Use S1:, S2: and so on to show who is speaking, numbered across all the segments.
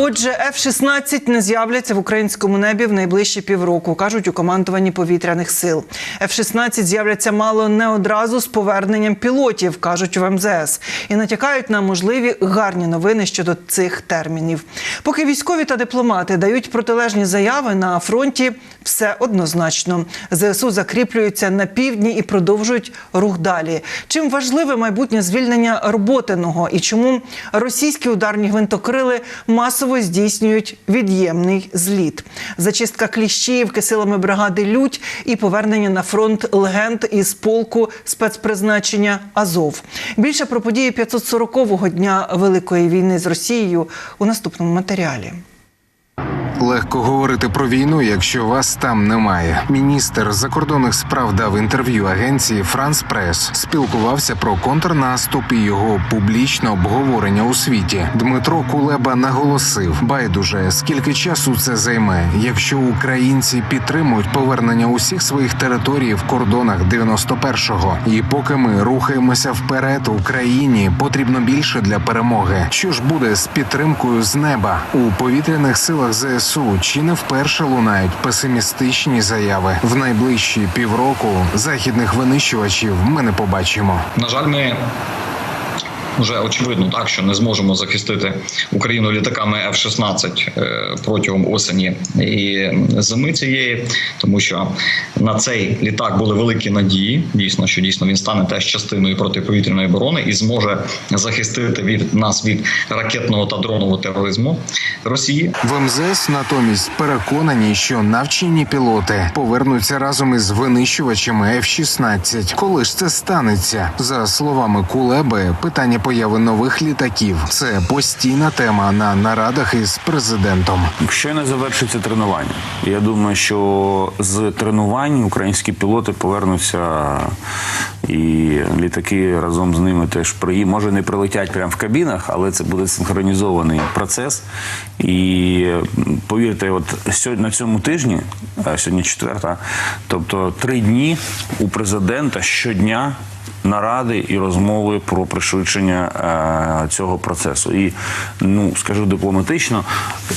S1: Отже, F-16 не з'являться в українському небі в найближчі півроку, кажуть у командуванні повітряних сил. F-16 з'являться мало не одразу з поверненням пілотів, кажуть в МЗС, і натякають на можливі гарні новини щодо цих термінів. Поки військові та дипломати дають протилежні заяви на фронті, все однозначно. ЗСУ закріплюються на півдні і продовжують рух далі. Чим важливе майбутнє звільнення роботиного і чому російські ударні гвинтокрили масово здійснюють від'ємний зліт, зачистка кліщівки силами бригади Людь і повернення на фронт легенд із полку спецпризначення Азов. Більше про події 540-го дня Великої війни з Росією у наступному матеріалі.
S2: Легко говорити про війну, якщо вас там немає. Міністр закордонних справ дав інтерв'ю агенції Франс Прес, спілкувався про контрнаступ і його публічне обговорення у світі. Дмитро Кулеба наголосив: байдуже скільки часу це займе, якщо українці підтримують повернення усіх своїх територій в кордонах 91-го. І поки ми рухаємося вперед, Україні потрібно більше для перемоги. Що ж буде з підтримкою з неба у повітряних силах ЗСУ? Чи не вперше лунають песимістичні заяви в найближчі півроку західних винищувачів? Ми не побачимо.
S3: На жаль, ми вже очевидно так, що не зможемо захистити Україну літаками F-16 е, протягом осені і зими цієї, тому що на цей літак були великі надії. Дійсно, що дійсно він стане теж частиною протиповітряної оборони і зможе захистити від нас від ракетного та дронового тероризму Росії.
S2: В МЗС натомість переконані, що навчені пілоти повернуться разом із винищувачами F-16. Коли ж це станеться? За словами Кулеби, питання появи нових літаків це постійна тема на нарадах із президентом.
S4: Щойно завершиться тренування. Я думаю, що з тренувань українські пілоти повернуться, і літаки разом з ними теж при може не прилетять прямо в кабінах, але це буде синхронізований процес. І повірте, от сьогодні на цьому тижні, сьогодні четверта, тобто три дні у президента щодня наради і розмови про пришвидшення е, цього процесу. І ну скажу дипломатично,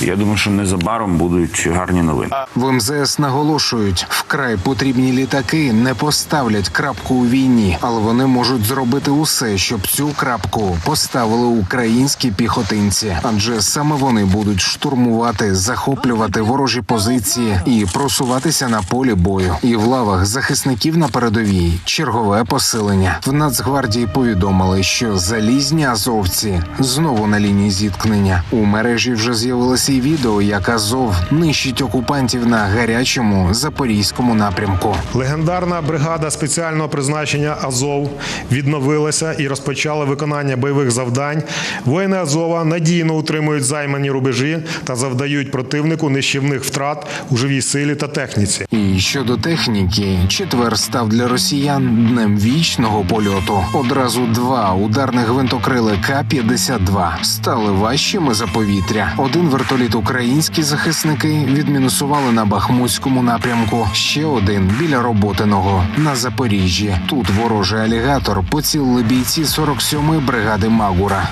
S4: я думаю, що незабаром будуть гарні новини.
S2: В МЗС наголошують, вкрай потрібні літаки не поставлять крапку у війні, але вони можуть зробити усе, щоб цю крапку поставили українські піхотинці, адже саме вони будуть штурмувати, захоплювати ворожі позиції і просуватися на полі бою. І в лавах захисників на передовій чергове посилення. В Нацгвардії повідомили, що залізні азовці знову на лінії зіткнення. У мережі вже з'явилося і відео, як Азов нищить окупантів на гарячому запорізькому напрямку.
S5: Легендарна бригада спеціального призначення Азов відновилася і розпочала виконання бойових завдань. Воїни Азова надійно утримують займані рубежі та завдають противнику нищівних втрат у живій силі та техніці.
S2: І щодо техніки, четвер став для росіян днем вічного польоту. Одразу два ударних гвинтокрили К-52 стали важчими за повітря. Один вертоліт українські захисники відмінусували на Бахмутському напрямку. Ще один біля роботиного на Запоріжжі. Тут ворожий алігатор поцілили бійці 47-ї бригади Магура.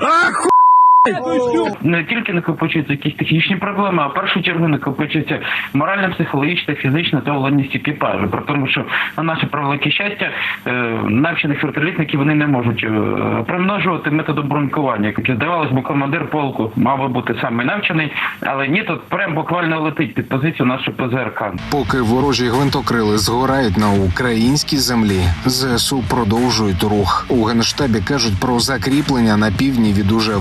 S2: Ах!
S6: Не тільки накопичуються якісь технічні проблеми, а в першу чергу накопичується моральна, психологічна, фізична та владність екіпажу. Про тому, що на наше превелике щастя, е, навчених вертолітників вони не можуть е, примножувати методом бронькування. Як здавалось, бо командир полку мав би бути саме навчений, але ні, тут прям буквально летить під позицію нашого ПЗРК.
S2: Поки ворожі гвинтокрили згорають на українській землі, ЗСУ продовжують рух. У генштабі кажуть про закріплення на півдні від уже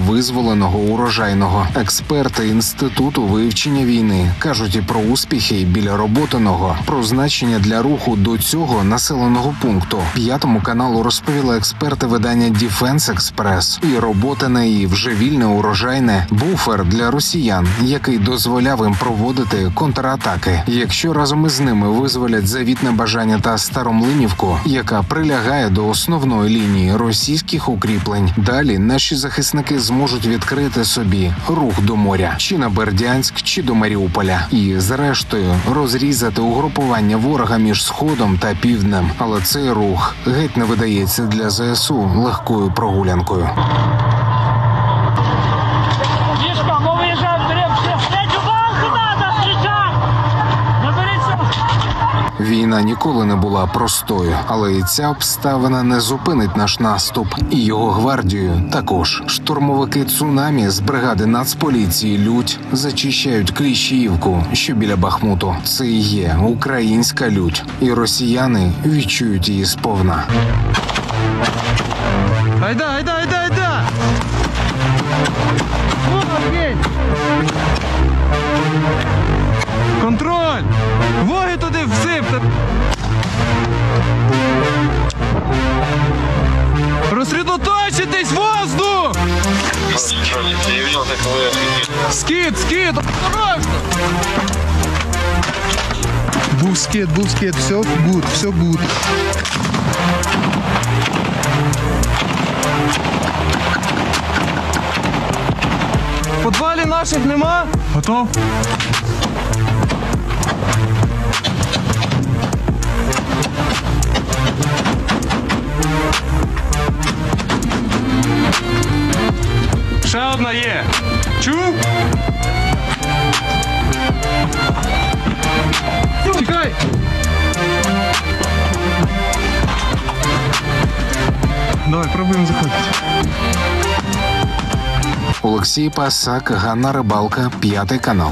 S2: визволеного урожайного. Експерти інституту вивчення війни кажуть і про успіхи біля роботиного, про значення для руху до цього населеного пункту. П'ятому каналу розповіли експерти видання Defense Express. І роботине, і вже вільне урожайне буфер для росіян, який дозволяв їм проводити контратаки. Якщо разом із ними визволять завітне бажання та старомлинівку, яка прилягає до основної лінії російських укріплень, далі наші захисники зможуть від відкрити собі рух до моря, чи на Бердянськ, чи до Маріуполя, і зрештою розрізати угрупування ворога між сходом та півднем. Але цей рух геть не видається для ЗСУ легкою прогулянкою. Війна ніколи не була простою, але і ця обставина не зупинить наш наступ. І його гвардію також штурмовики цунамі з бригади Нацполіції Лють зачищають Кліщіївку, що біля Бахмуту. Це і є українська лють, і росіяни відчують її сповна.
S7: Айда, айда, айда, айда! Скид, скид! Осторожно!
S8: Був скид, був скид, все гуд, все гуд.
S7: В подвалі наших нема? Готов?
S2: Олексій Пасак, Ганна Рибалка, п'ятий канал.